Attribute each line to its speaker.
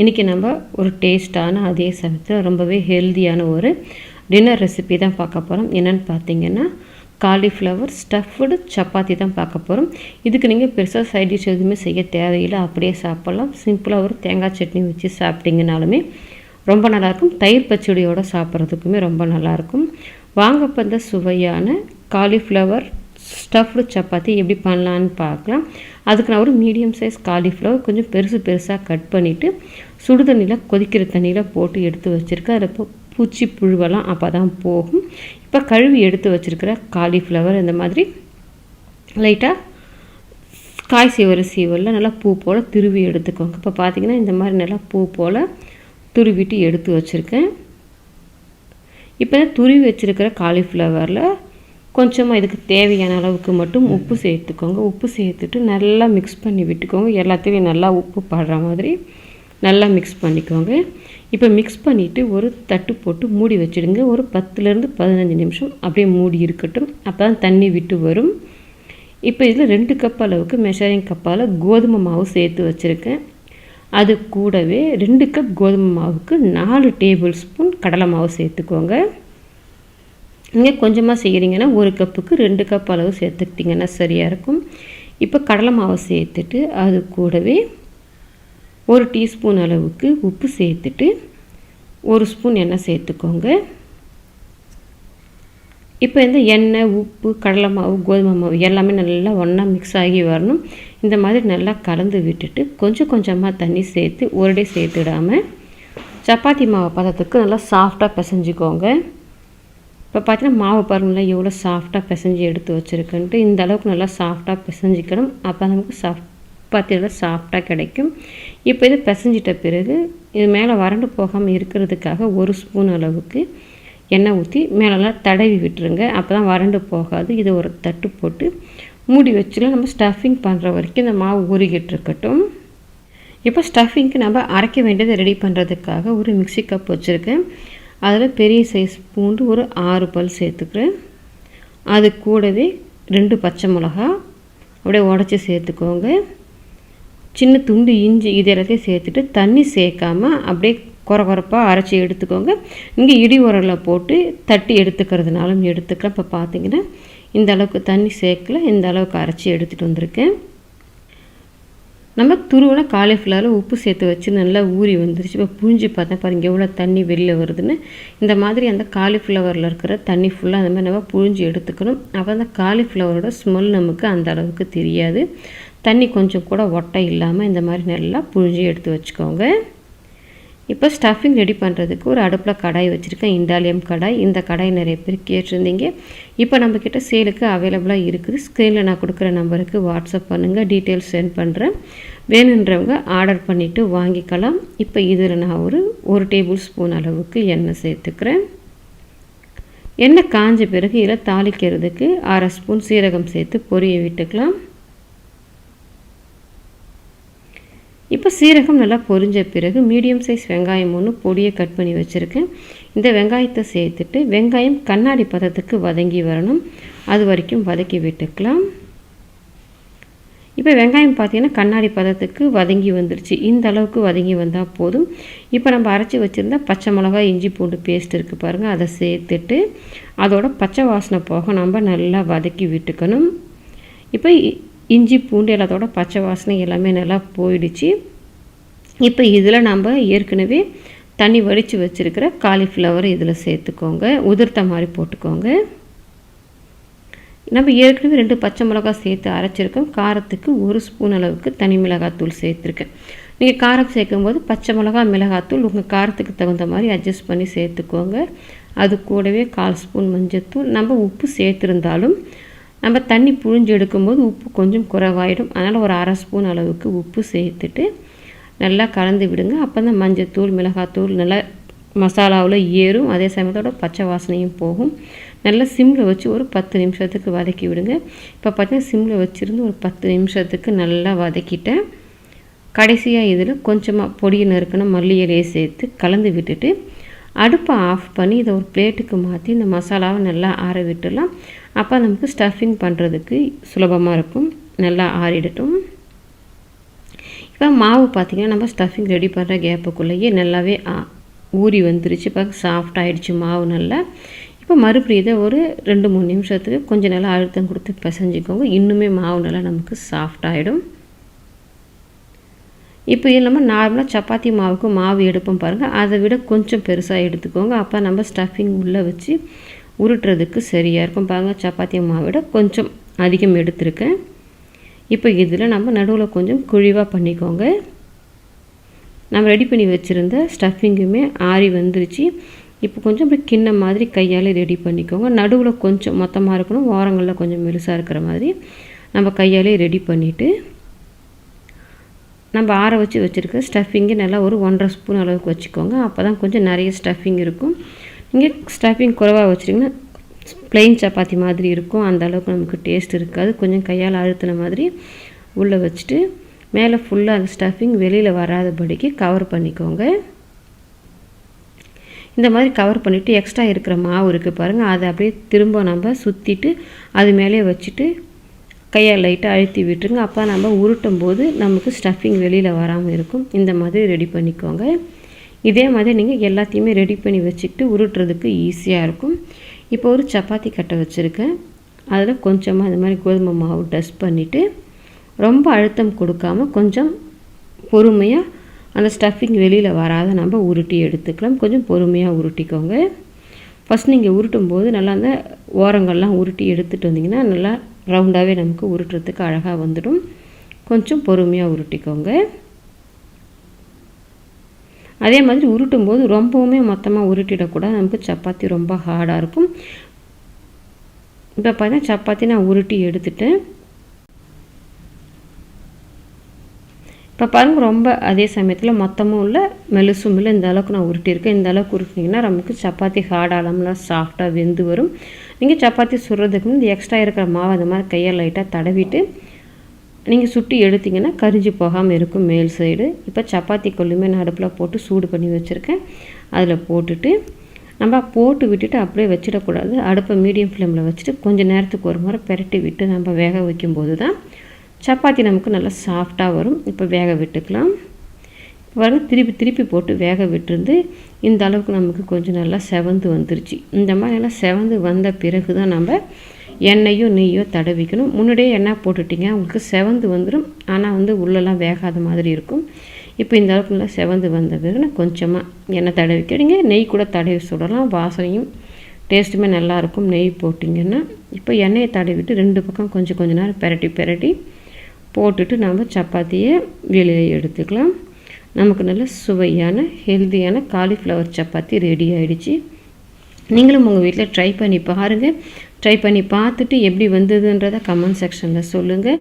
Speaker 1: இன்றைக்கி நம்ம ஒரு டேஸ்ட்டான அதே சமயத்தில் ரொம்பவே ஹெல்த்தியான ஒரு டின்னர் ரெசிபி தான் பார்க்க போகிறோம் என்னென்னு பார்த்தீங்கன்னா காலிஃப்ளவர் ஸ்டஃப்டு சப்பாத்தி தான் பார்க்க போகிறோம் இதுக்கு நீங்கள் பெருசாக சைட் டிஷ் எதுவுமே செய்ய தேவையில்லை. அப்படியே சாப்பிட்லாம். சிம்பிளாக ஒரு தேங்காய் சட்னி வச்சு சாப்பிட்டீங்கனாலுமே ரொம்ப நல்லாயிருக்கும். தயிர் பச்சடியோடு சாப்பிட்றதுக்குமே ரொம்ப நல்லாயிருக்கும். வாங்க இந்த சுவையான காலிஃப்ளவர் ஸ்டஃப்டு சப்பாத்தி எப்படி பண்ணலான்னு பார்க்கலாம். அதுக்கு நான் ஒரு மீடியம் சைஸ் காலிஃப்ளவர் கொஞ்சம் பெருசு பெருசாக கட் பண்ணிவிட்டு சுடு தண்ணியில் கொதிக்கிற தண்ணியில் போட்டு எடுத்து வச்சுருக்கேன். அதில் இப்போ பூச்சி புழுவெல்லாம் அப்போ தான் போகும். இப்போ கழுவி எடுத்து வச்சுருக்கிற காலிஃப்ளவர் இந்த மாதிரி லைட்டாக காய் சீவர சீவரில் நல்லா பூ போல் திருவி எடுத்துக்கோங்க. இப்போ பார்த்தீங்கன்னா இந்த மாதிரி நல்லா பூ போல் துருவிட்டு எடுத்து வச்சுருக்கேன். இப்போ துருவி வச்சுருக்கிற காலிஃப்ளவரில் கொஞ்சமாக இதுக்கு தேவையான அளவுக்கு மட்டும் உப்பு சேர்த்துக்கோங்க. உப்பு சேர்த்துட்டு நல்லா மிக்ஸ் பண்ணி விட்டுக்கோங்க. எல்லாத்துலேயும் நல்லா உப்பு படுற மாதிரி நல்லா மிக்ஸ் பண்ணிக்கோங்க. இப்போ மிக்ஸ் பண்ணிவிட்டு ஒரு தட்டு போட்டு மூடி வச்சுடுங்க. ஒரு பத்துலேருந்து பதினஞ்சு நிமிஷம் அப்படியே மூடி இருக்கட்டும். அப்போ தான் தண்ணி விட்டு வரும். இப்போ இதில் ரெண்டு கப் அளவுக்கு மெஷரிங் கப்பால் கோதுமை மாவு சேர்த்து வச்சுருக்கேன். அது கூடவே ரெண்டு கப் கோதுமை மாவுக்கு நாலு டேபிள் ஸ்பூன் கடலை மாவு சேர்த்துக்கோங்க. நீங்கள் கொஞ்சமாக செய்கிறீங்கன்னா ஒரு கப்புக்கு ரெண்டு கப் அளவு சேர்த்துக்கிட்டிங்கன்னா சரியாக இருக்கும். இப்போ கடலை மாவை சேர்த்துட்டு அது கூடவே ஒரு டீஸ்பூன் அளவுக்கு உப்பு சேர்த்துட்டு ஒரு ஸ்பூன் எண்ணெய் சேர்த்துக்கோங்க. இப்போ இந்த எண்ணெய் உப்பு கடலை மாவு கோதுமை மாவு எல்லாமே நல்லா ஒன்றா மிக்ஸ் ஆகி வரணும். இந்த மாதிரி நல்லா கலந்து விட்டுட்டு கொஞ்சம் கொஞ்சமாக தண்ணி சேர்த்து ஒரே சேர்த்துடாமல் சப்பாத்தி மாவு பதத்துக்கு நல்லா சாஃப்டாக பிசைஞ்சிக்கோங்க. இப்போ பார்த்தீங்கன்னா மாவு பாருங்களேன் எவ்வளோ சாஃப்டாக பிசைஞ்சு எடுத்து வச்சுருக்குன்ட்டு இந்த அளவுக்கு நல்லா சாஃப்டாக பிசைஞ்சிக்கணும். அப்போ நமக்கு சாஃப்ட் சப்பாத்தியில் சாஃப்டாக கிடைக்கும். இப்போ இது பிசைஞ்சிட்ட பிறகு இது மேலே வறண்டு போகாமல் இருக்கிறதுக்காக ஒரு ஸ்பூன் அளவுக்கு எண்ணெய் ஊற்றி மேலெல்லாம் தடவி விட்டுருங்க. அப்போ தான் வறண்டு போகாது. இதை ஒரு தட்டு போட்டு மூடி வச்சுலாம் நம்ம ஸ்டஃபிங் பண்ணுற வரைக்கும் இந்த மாவு ஊறிக்கிட்டு இருக்கட்டும் இப்போ ஸ்டஃபிங்க்கு நம்ம அரைக்க வேண்டியதை ரெடி பண்ணுறதுக்காக ஒரு மிக்சி கப் வச்சுருக்கேன். அதில் பெரிய சைஸ் பூண்டு ஒரு ஆறு பல் சேர்த்துக்கிறேன். அது கூடவே ரெண்டு பச்சை மிளகா அப்படியே உடச்சி சேர்த்துக்கோங்க. சின்ன துண்டு இஞ்சி இது எல்லாத்தையும் சேர்த்துட்டு தண்ணி சேர்க்காம அப்படியே குறை குறைப்பாக அரைச்சி எடுத்துக்கோங்க. இங்கே இடி உரலில் போட்டு தட்டி எடுத்துக்கிறதுனாலும் எடுத்துக்கலாம். இப்போ பார்த்தீங்கன்னா இந்த அளவுக்கு தண்ணி சேர்க்கல இந்த அளவுக்கு அரைச்சி எடுத்துகிட்டு வந்திருக்கேன். நம்ம துருவன காலிஃப்ளவரில் உப்பு சேர்த்து வச்சு நல்லா ஊறி வந்துருச்சு. இப்போ புழிஞ்சு பார்த்தேன் பாருங்கள் எவ்வளோ தண்ணி வெளியில் வருதுன்னு. இந்த மாதிரி அந்த காலிஃப்ளவரில் இருக்கிற தண்ணி ஃபுல்லாக அந்த மாதிரி நம்ம புழிஞ்சு எடுத்துக்கணும். அப்போ அந்த காலிஃப்ளவரோட ஸ்மெல் நமக்கு அந்த அளவுக்கு தெரியாது. தண்ணி கொஞ்சம் கூட ஒட்டை இல்லாமல் இந்த மாதிரி நல்லா புழிஞ்சு எடுத்து வச்சுக்கோங்க. இப்போ ஸ்டஃபிங் ரெடி பண்ணுறதுக்கு ஒரு அடுப்பில் கடாய் வச்சுருக்கேன். இண்டாலியம் கடாய். இந்த கடாய் நிறைய பேர் கேட்டிருந்தீங்க. இப்போ நம்மக்கிட்ட சேலுக்கு அவைலபிளாக இருக்குது. ஸ்க்ரீனில் நான் கொடுக்குற நம்பருக்கு வாட்ஸ்அப் பண்ணுங்கள் டீட்டெயில்ஸ் சென்ட் பண்ணுறேன் வேணுன்றவங்க ஆர்டர் பண்ணிவிட்டு வாங்கிக்கலாம். இப்போ இதில் நான் ஒரு ஒரு டேபிள் ஸ்பூன் அளவுக்கு எண்ணெய் சேர்த்துக்கிறேன். எண்ணெய் காஞ்ச பிறகு இதில் தாளிக்கிறதுக்கு அரை ஸ்பூன் சீரகம் சேர்த்து பொரிய விட்டுக்கலாம். இப்போ சீரகம் நல்லா பொரிஞ்ச பிறகு மீடியம் சைஸ் வெங்காயம் ஒன்று பொடியை கட் பண்ணி வச்சுருக்கேன். இந்த வெங்காயத்தை சேர்த்துட்டு வெங்காயம் கண்ணாடி பதத்துக்கு வதங்கி வரணும். அது வரைக்கும் வதக்கி விட்டுக்கலாம். இப்போ வெங்காயம் பார்த்திங்கன்னா கண்ணாடி பதத்துக்கு வதங்கி வந்துருச்சு. இந்த அளவுக்கு வதங்கி வந்தால் போதும். இப்போ நம்ம அரைச்சி வச்சுருந்தா பச்சை மிளகா இஞ்சி பூண்டு பேஸ்ட் இருக்குது பாருங்கள் அதை சேர்த்துட்டு அதோட பச்சை வாசனை போக நம்ம நல்லா வதக்கி விட்டுக்கணும். இப்போ இஞ்சி பூண்டு எல்லாத்தோட பச்சை வாசனை எல்லாமே நல்லா போயிடுச்சு. இப்போ இதில் நம்ம ஏற்கனவே தண்ணி வடித்து வச்சுருக்கிற காலிஃப்ளவர் இதில் சேர்த்துக்கோங்க. உதிர்த்த மாதிரி போட்டுக்கோங்க. நம்ம ஏற்கனவே ரெண்டு பச்சை மிளகாய் சேர்த்து அரைச்சிருக்கோம். காரத்துக்கு ஒரு ஸ்பூன் அளவுக்கு தனி மிளகாத்தூள் சேர்த்துருக்கேன். நீங்கள் காரம் சேர்க்கும்போது பச்சை மிளகா மிளகாத்தூள் உங்கள் காரத்துக்கு தகுந்த மாதிரி அட்ஜஸ்ட் பண்ணி சேர்த்துக்கோங்க. அது கூடவே கால் ஸ்பூன் மஞ்சத்தூள். நம்ம உப்பு சேர்த்துருந்தாலும் நம்ம தண்ணி புழிஞ்சு எடுக்கும்போது உப்பு கொஞ்சம் குறைவாயிடும். அதனால் ஒரு அரை ஸ்பூன் அளவுக்கு உப்பு சேர்த்துட்டு நல்லா கலந்து விடுங்க. அப்போ தான் மஞ்சத்தூள் மிளகாத்தூள் நல்லா மசாலாவில் ஏறும். அதே சமயத்தோட பச்சை வாசனையும் போகும். நல்லா சிம்மில் வச்சு ஒரு பத்து நிமிஷத்துக்கு வதக்கி விடுங்க. இப்போ பார்த்தீங்கன்னா சிம்மில் வச்சுருந்து ஒரு பத்து நிமிஷத்துக்கு நல்லா வதக்கிட்டேன் கடைசியாக இதில் கொஞ்சமாக பொடியை நறுக்கணும். மல்லி இலையை சேர்த்து கலந்து விட்டுட்டு அடுப்பை ஆஃப் பண்ணி இதை ஒரு பிளேட்டுக்கு மாற்றி இந்த மசாலாவை நல்லா ஆற விட்டுடலாம். அப்போ நமக்கு ஸ்டஃபிங் பண்ணுறதுக்கு சுலபமாக இருக்கும். நல்லா ஆறிடட்டும். இப்போ மாவு பார்த்திங்கன்னா நம்ம ஸ்டஃபிங் ரெடி பண்ணுற கேப்புக்குள்ளேயே நல்லாவே ஊறி வந்துருச்சு. இப்போ சாஃப்ட் ஆகிடுச்சு மாவு நல்லா. இப்போ மறுபடியும் இதை ஒரு ரெண்டு மூணு நிமிஷத்துக்கு கொஞ்சம் நல்லா அழுத்தம் கொடுத்து பிசைஞ்சிக்கோங்க. இன்னுமே மாவு நல்லா நமக்கு சாஃப்ட் ஆகிடும் இப்போ இல்லாமல் நார்மலாக சப்பாத்தி மாவுக்கு மாவு எடுப்போம் பாருங்கள் அதை விட கொஞ்சம் பெருசாக எடுத்துக்கோங்க. அப்போ நம்ம ஸ்டஃபிங் உள்ளே வச்சு உருட்டுறதுக்கு சரியாக இருக்கும். பாருங்கள் சப்பாத்தி மாவை விட கொஞ்சம் அதிகம் எடுத்திருக்கேன். இப்போ இதில் நம்ம நடுவில் கொஞ்சம் குழிவாக பண்ணிக்கோங்க. நம்ம ரெடி பண்ணி வச்சுருந்த ஸ்டஃபிங்குமே ஆறி வந்துருச்சு. இப்போ கொஞ்சம் அப்படி கிண்ண மாதிரி கையால் ரெடி பண்ணிக்கோங்க. நடுவில் கொஞ்சம் மொத்தமாக இருக்கணும். ஓரங்களில் கொஞ்சம் மெலுசாக இருக்கிற மாதிரி நம்ம கையாலே ரெடி பண்ணிவிட்டு நம்ம ஆற வச்சு வச்சுருக்க ஸ்டஃபிங்கு நல்லா ஒரு ஒன்றரை ஸ்பூன் அளவுக்கு வச்சுக்கோங்க. அப்போ தான் கொஞ்சம் நிறைய ஸ்டஃபிங் இருக்கும். நீங்கள் ஸ்டஃபிங் குறைவாக வச்சுருங்கன்னா ப்ளெயின் சப்பாத்தி மாதிரி இருக்கும். அந்த அளவுக்கு நமக்கு டேஸ்ட் இருக்காது. கொஞ்சம் கையால் அழுத்தின மாதிரி உள்ளே வச்சுட்டு மேலே ஃபுல்லாக அந்த ஸ்டஃபிங் வெளியில் வராதபடிக்கு கவர் பண்ணிக்கோங்க. இந்த மாதிரி கவர் பண்ணிவிட்டு எக்ஸ்ட்ரா இருக்கிற மாவு இருக்குது பாருங்கள் அதை அப்படியே திரும்ப நம்ம சுற்றிட்டு அது மேலே வச்சுட்டு கையை லைட்டாக அழுத்தி விட்டுருங்க. அப்போ நம்ம உருட்டும் போது நமக்கு ஸ்டஃபிங் வெளியில் வராமல் இருக்கும். இந்த மாதிரி ரெடி பண்ணிக்கோங்க. இதே மாதிரி நீங்கள் எல்லாத்தையுமே ரெடி பண்ணி வச்சுக்கிட்டு உருட்டுறதுக்கு ஈஸியாக இருக்கும். இப்போ ஒரு சப்பாத்தி கட்டை வச்சுருக்கேன். அதில் கொஞ்சமாக இந்த மாதிரி கோதுமை மாவு டஸ்ட் பண்ணிவிட்டு ரொம்ப அழுத்தம் கொடுக்காம கொஞ்சம் பொறுமையாக அந்த ஸ்டஃபிங் வெளியில் வராத நம்ம உருட்டி எடுத்துக்கலாம். கொஞ்சம் பொறுமையாக உருட்டிக்கோங்க. ஃபஸ்ட் நீங்கள் உருட்டும் போது நல்லா அந்த ஓரங்கள்லாம் உருட்டி எடுத்துகிட்டு வந்தீங்கன்னா நல்லா ரவுண்டாகவே நமக்கு உருட்டுறதுக்கு அழகாக வந்துடும். கொஞ்சம் பொறுமையாக உருட்டிக்கோங்க. அதே மாதிரி உருட்டும் போது ரொம்பவுமே மொத்தமாக உருட்டிடக்கூடாது. நமக்கு சப்பாத்தி ரொம்ப ஹார்டாக இருக்கும். இப்போ பார்த்தீங்கன்னா சப்பாத்தி நான் உருட்டி எடுத்துட்டேன். இப்போ பாருங்கள் ரொம்ப அதே சமயத்தில் மொத்தமும் இல்லை மெலுசும் இல்லை இந்த அளவுக்கு நான் உருட்டியிருக்கேன். இந்த அளவுக்கு உருட்டினீங்கன்னா நமக்கு சப்பாத்தி ஹார்டாலாம்லாம் சாஃப்டாக வெந்து வரும். நீங்கள் சப்பாத்தி சுடுறதுக்கு இந்த எக்ஸ்ட்ரா இருக்கிற மாவு அந்த மாதிரி கையை லைட்டாக தடவிட்டு நீங்கள் சுட்டி எடுத்திங்கன்னா கரிஞ்சு போகாமல் இருக்கும் மேல் சைடு இப்போ சப்பாத்தி கொல்லுமே நான் அடுப்பில் போட்டு சூடு பண்ணி வச்சுருக்கேன். அதில் போட்டுட்டு நம்ம போட்டு விட்டுட்டு அப்படியே வச்சிடக்கூடாது. அடுப்பை மீடியம் ஃப்ளேமில் வச்சுட்டு கொஞ்சம் நேரத்துக்கு ஒரு முறை பெரட்டி விட்டு நம்ம வேக வைக்கும்போது தான் சப்பாத்தி நமக்கு நல்லா சாஃப்டாக வரும். இப்போ வேக விட்டுக்கலாம். பாருங்கள் திருப்பி திருப்பி போட்டு வேக விட்டுருந்து இந்த அளவுக்கு நமக்கு கொஞ்சம் நல்லா செவந்து வந்துருச்சு. இந்த மாதிரி நல்லா செவந்து வந்த பிறகு தான் நம்ம எண்ணெயோ நெய்யோ தடவிக்கணும். முன்னாடியே எண்ணெய் போட்டுட்டிங்க உங்களுக்கு செவந்து வந்துடும் ஆனால் வந்து உள்ளெல்லாம் வேகாத மாதிரி இருக்கும். இப்போ இந்த அளவுக்கு நல்லா செவந்து வந்த பிறகு நான் கொஞ்சமாக எண்ணெய் தடவிக்கிறீங்க நெய் கூட தடவி சுடலாம். வாசனையும் டேஸ்ட்டுமே நல்லாயிருக்கும் நெய் போட்டிங்கன்னா இப்போ எண்ணெயை தடவிட்டு ரெண்டு பக்கம் கொஞ்சம் கொஞ்ச நேரம் பெரட்டி பெரட்டி போட்டுட்டு நம்ம சப்பாத்தியை வெளியே எடுத்துக்கலாம். நமக்கு நல்ல சுவையான ஹெல்த்தியான காலிஃப்ளவர் சப்பாத்தி ரெடி ஆகிடுச்சு நீங்களும் உங்கள் வீட்டில் ட்ரை பண்ணி பாருங்கள் ட்ரை பண்ணி பார்த்துட்டு எப்படி வந்ததுன்றதை கமெண்ட் செக்ஷனில் சொல்லுங்கள்